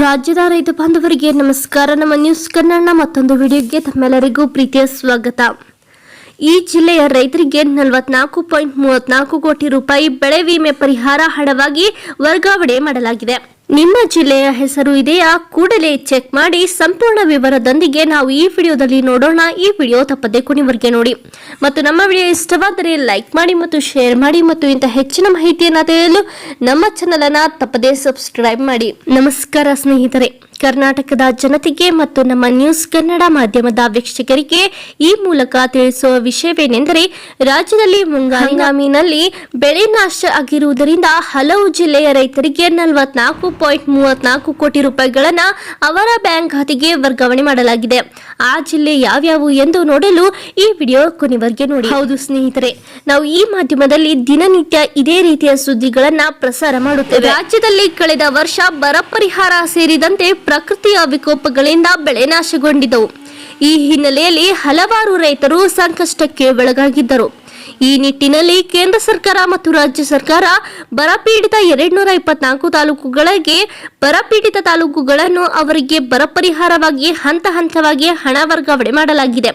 ರಾಜ್ಯದ ರೈತ ಬಾಂಧವರಿಗೆ ನಮಸ್ಕಾರ. ನಮ್ಮ ನ್ಯೂಸ್ ಕನ್ನಡ ಮತ್ತೊಂದು ವಿಡಿಯೋಗೆ ತಮ್ಮೆಲ್ಲರಿಗೂ ಪ್ರೀತಿಯ ಸ್ವಾಗತ. ಈ ಜಿಲ್ಲೆಯ ರೈತರಿಗೆ ನಲವತ್ನಾಲ್ಕು ಪಾಯಿಂಟ್ ಮೂವತ್ನಾಲ್ಕು ಕೋಟಿ ರೂಪಾಯಿ ಬೆಳೆ ವಿಮೆ ಪರಿಹಾರ ಹಣವಾಗಿ ವರ್ಗಾವಣೆ ಮಾಡಲಾಗಿದೆ. ನಿಮ್ಮ ಜಿಲ್ಲೆಯ ಹೆಸರು ಇದೆಯಾ? ಕೂಡಲೇ ಚೆಕ್ ಮಾಡಿ ಸಂಪೂರ್ಣ ವಿವರದೊಂದಿಗೆ ನಾವು ಈ ವಿಡಿಯೋದಲ್ಲಿ ನೋಡೋಣ. ಈ ವಿಡಿಯೋ ತಪ್ಪದೆ ಕೊನೆವರೆಗೆ ನೋಡಿ. ಮತ್ತು ನಮ್ಮ ವಿಡಿಯೋ ಇಷ್ಟವಾದರೆ ಲೈಕ್ ಮಾಡಿ ಮತ್ತು ಶೇರ್ ಮಾಡಿ ಮತ್ತು ಇಂಥ ಹೆಚ್ಚಿನ ಮಾಹಿತಿಯನ್ನು ತಿಳಿಯಲು ನಮ್ಮ ಚಾನಲನ್ನು ತಪ್ಪದೆ ಸಬ್ಸ್ಕ್ರೈಬ್ ಮಾಡಿ. ನಮಸ್ಕಾರ ಸ್ನೇಹಿತರೆ. ಕರ್ನಾಟಕದ ಜನತೆಗೆ ಮತ್ತು ನಮ್ಮ ನ್ಯೂಸ್ ಕನ್ನಡ ಮಾಧ್ಯಮದ ವೀಕ್ಷಕರಿಗೆ ಈ ಮೂಲಕ ತಿಳಿಸುವ ವಿಷಯವೇನೆಂದರೆ ರಾಜ್ಯದಲ್ಲಿ ಮುಂಗಾರಿನಾಮಿನಲ್ಲಿ ಬೆಳೆ ನಾಶ ಆಗಿರುವುದರಿಂದ ಹಲವು ಜಿಲ್ಲೆಯ ರೈತರಿಗೆ ನಲವತ್ನಾಲ್ಕು ಪಾಯಿಂಟ್ ಮೂವತ್ನಾಲ್ಕು ಕೋಟಿ ರೂಪಾಯಿಗಳನ್ನ ಅವರ ಬ್ಯಾಂಕ್ ಖಾತೆಗೆ ವರ್ಗಾವಣೆ ಮಾಡಲಾಗಿದೆ. ಆ ಜಿಲ್ಲೆ ಯಾವ್ಯಾವು ಎಂದು ನೋಡಲು ಈ ವಿಡಿಯೋ ಕೊನೆವರೆಗೆ ನೋಡಿ. ಹೌದು ಸ್ನೇಹಿತರೆ ನಾವು ಈ ಮಾಧ್ಯಮದಲ್ಲಿ ದಿನನಿತ್ಯ ಇದೇ ರೀತಿಯ ಸುದ್ದಿಗಳನ್ನ ಪ್ರಸಾರ ಮಾಡುತ್ತೇವೆ. ರಾಜ್ಯದಲ್ಲಿ ಕಳೆದ ವರ್ಷ ಬರ ಪರಿಹಾರ ಸೇರಿದಂತೆ ಪ್ರಕೃತಿಯ ವಿಕೋಪಗಳಿಂದ ಬೆಳೆ ನಾಶಗೊಂಡಿದ್ದವು. ಈ ಹಿನ್ನೆಲೆಯಲ್ಲಿ ಹಲವಾರು ರೈತರು ಸಂಕಷ್ಟಕ್ಕೆ ಒಳಗಾಗಿದ್ದರು. ಈ ನಿಟ್ಟಿನಲ್ಲಿ ಕೇಂದ್ರ ಸರ್ಕಾರ ಮತ್ತು ರಾಜ್ಯ ಸರ್ಕಾರ ಬರಪೀಡಿತ ಎರಡ್ನೂರ ಇಪ್ಪತ್ನಾಲ್ಕು ತಾಲೂಕುಗಳಿಗೆ ಬರಪೀಡಿತ ತಾಲೂಕುಗಳನ್ನು ಅವರಿಗೆ ಬರ ಪರಿಹಾರವಾಗಿ ಹಂತ ಹಂತವಾಗಿ ಹಣ ವರ್ಗಾವಣೆ ಮಾಡಲಾಗಿದೆ.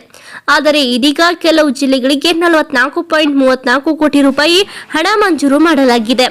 ಆದರೆ ಇದೀಗ ಕೆಲವು ಜಿಲ್ಲೆಗಳಿಗೆ ನಲವತ್ನಾಲ್ಕು ಪಾಯಿಂಟ್ ಮೂವತ್ನಾಲ್ಕು ಕೋಟಿ ರೂಪಾಯಿ ಹಣ ಮಂಜೂರು ಮಾಡಲಾಗಿದೆ.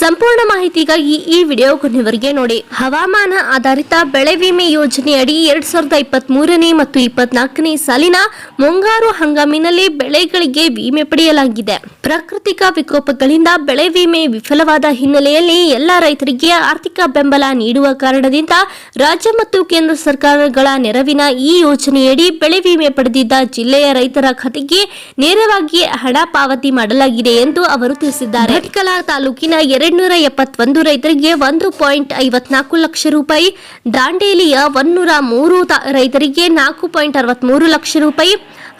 ಸಂಪೂರ್ಣ ಮಾಹಿತಿಗಾಗಿ ಈ ವಿಡಿಯೋ ಕೊನೆವರೆಗೆ ನೋಡಿ. ಹವಾಮಾನ ಆಧಾರಿತ ಬೆಳೆ ವಿಮೆ ಯೋಜನೆಯಡಿ ಎರಡ್ ಸಾವಿರದ ಇಪ್ಪತ್ತ್ ಮೂರನೇ ಮತ್ತು ಇಪ್ಪತ್ನಾಲ್ಕನೇ ಸಾಲಿನ ಮುಂಗಾರು ಹಂಗಾಮಿನಲ್ಲಿ ಬೆಳೆಗಳಿಗೆ ವಿಮೆ ಪಡೆಯಲಾಗಿದೆ. ಪ್ರಾಕೃತಿಕ ವಿಕೋಪಗಳಿಂದ ಬೆಳೆ ವಿಮೆ ವಿಫಲವಾದ ಹಿನ್ನೆಲೆಯಲ್ಲಿ ಎಲ್ಲಾ ರೈತರಿಗೆ ಆರ್ಥಿಕ ಬೆಂಬಲ ನೀಡುವ ಕಾರಣದಿಂದ ರಾಜ್ಯ ಮತ್ತು ಕೇಂದ್ರ ಸರ್ಕಾರಗಳ ನೆರವಿನ ಈ ಯೋಜನೆಯಡಿ ಬೆಳೆ ವಿಮೆ ಪಡೆದಿದ್ದ ಜಿಲ್ಲೆಯ ರೈತರ ಖಾತೆಗೆ ನೇರವಾಗಿ ಹಣ ಪಾವತಿ ಮಾಡಲಾಗಿದೆ ಎಂದು ಅವರು ತಿಳಿಸಿದ್ದಾರೆ. ಭಟ್ಕಲ ತಾಲೂಕಿನ ಎರಡ್ನೂರ ಎಪ್ಪತ್ತೊಂದು ರೈತರಿಗೆ ಒಂದು ಪಾಯಿಂಟ್ ಐವತ್ನಾಲ್ಕು ಲಕ್ಷ ರೂಪಾಯಿ, ದಾಂಡೇಲಿಯ ಒನ್ನೂರ ಮೂರು ರೈತರಿಗೆ ನಾಲ್ಕು ಪಾಯಿಂಟ್ ಅರವತ್ಮೂರು ಲಕ್ಷ ರೂಪಾಯಿ,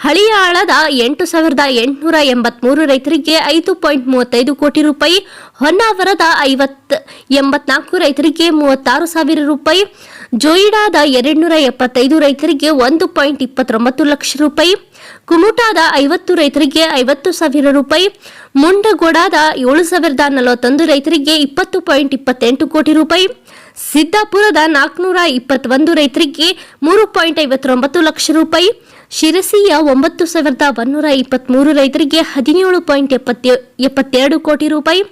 ಹಳಿಯಾಳದ ಎಂಟು ಸಾವಿರದ ಎಂಟುನೂರ ಎಂಬತ್ಮೂರು ರೈತರಿಗೆ ಐದು ಪಾಯಿಂಟ್ ಮೂವತ್ತೈದು ಕೋಟಿ ರೂಪಾಯಿ, ಹೊನ್ನಾವರದ ಐವತ್ ಎಂಬತ್ನಾಲ್ಕು ರೈತರಿಗೆ ಮೂವತ್ತಾರು ಸಾವಿರ ರೂಪಾಯಿ ಜೋಯಿಡಾದ ಎರಡ್ನೂರ ಎಪ್ಪತ್ತೈದು ರೈತರಿಗೆ ಒಂದು ಪಾಯಿಂಟ್ ಇಪ್ಪತ್ತೊಂಬತ್ತು ಲಕ್ಷ ರೂಪಾಯಿ, ಕುಮುಟಾದ ಐವತ್ತು ರೈತರಿಗೆ ಐವತ್ತು ಸಾವಿರ ರೂಪಾಯಿ, ಮುಂಡಗೋಡಾದ ಏಳು ಸಾವಿರದ ನಲವತ್ತೊಂದು ರೈತರಿಗೆ ಇಪ್ಪತ್ತು ಪಾಯಿಂಟ್ ಇಪ್ಪತ್ತೆಂಟು ಕೋಟಿ ರೂಪಾಯಿ, ಸಿದ್ದಾಪುರದ ನಾಲ್ಕುನೂರ ಇಪ್ಪತ್ತೊಂದು ರೈತರಿಗೆ ಮೂರು ಪಾಯಿಂಟ್ ಐವತ್ತೊಂಬತ್ತು ಲಕ್ಷ ರೂಪಾಯಿ ಶಿರಸಿಯ ಒಂಬತ್ತು ಸಾವಿರದ ಒನ್ನೂರ ಇಪ್ಪತ್ತ್ಮೂರು ರೈತರಿಗೆ ಹದಿನೇಳು ಪಾಯಿಂಟ್ ಎಪ್ಪತ್ತೆ ಎಪ್ಪತ್ತೆರಡು ಕೋಟಿ ರೂಪಾಯಿ,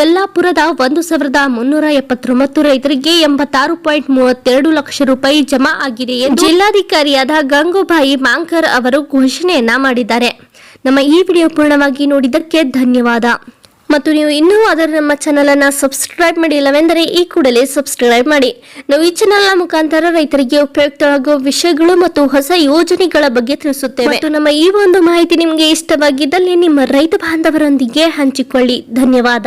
ಯಲ್ಲಾಪುರದ ಒಂದು ಸಾವಿರದ ಮುನ್ನೂರ ಎಪ್ಪತ್ತೊಂಬತ್ತು ರೈತರಿಗೆ ಎಂಬತ್ತಾರು ಪಾಯಿಂಟ್ ಮೂವತ್ತೆರಡು ಲಕ್ಷ ರೂಪಾಯಿ ಜಮಾ ಆಗಿದೆ ಎಂದು ಜಿಲ್ಲಾಧಿಕಾರಿಯಾದ ಗಂಗೂಬಾಯಿ ಮಾಂಕರ್ ಅವರು ಘೋಷಣೆಯನ್ನ ಮಾಡಿದ್ದಾರೆ. ನಮ್ಮ ಈ ವಿಡಿಯೋ ಪೂರ್ಣವಾಗಿ ನೋಡಿದ್ದಕ್ಕೆ ಧನ್ಯವಾದ. ಮತ್ತು ನೀವು ಇನ್ನೂ ಅದರ ನಮ್ಮ ಚಾನಲ್ ಅನ್ನ ಸಬ್ಸ್ಕ್ರೈಬ್ ಮಾಡಿಲ್ಲವೆಂದರೆ ಈ ಕೂಡಲೇ ಸಬ್ಸ್ಕ್ರೈಬ್ ಮಾಡಿ. ನಾವು ಈ ಚಾನಲ್ ಮುಖಾಂತರ ರೈತರಿಗೆ ಉಪಯುಕ್ತವಾಗುವ ವಿಷಯಗಳು ಮತ್ತು ಹೊಸ ಯೋಜನೆಗಳ ಬಗ್ಗೆ ತಿಳಿಸುತ್ತೇವೆ. ಮತ್ತು ನಮ್ಮ ಈ ಒಂದು ಮಾಹಿತಿ ನಿಮಗೆ ಇಷ್ಟವಾಗಿದ್ದಲ್ಲಿ ನಿಮ್ಮ ರೈತ ಬಾಂಧವರೊಂದಿಗೆ ಹಂಚಿಕೊಳ್ಳಿ. ಧನ್ಯವಾದ.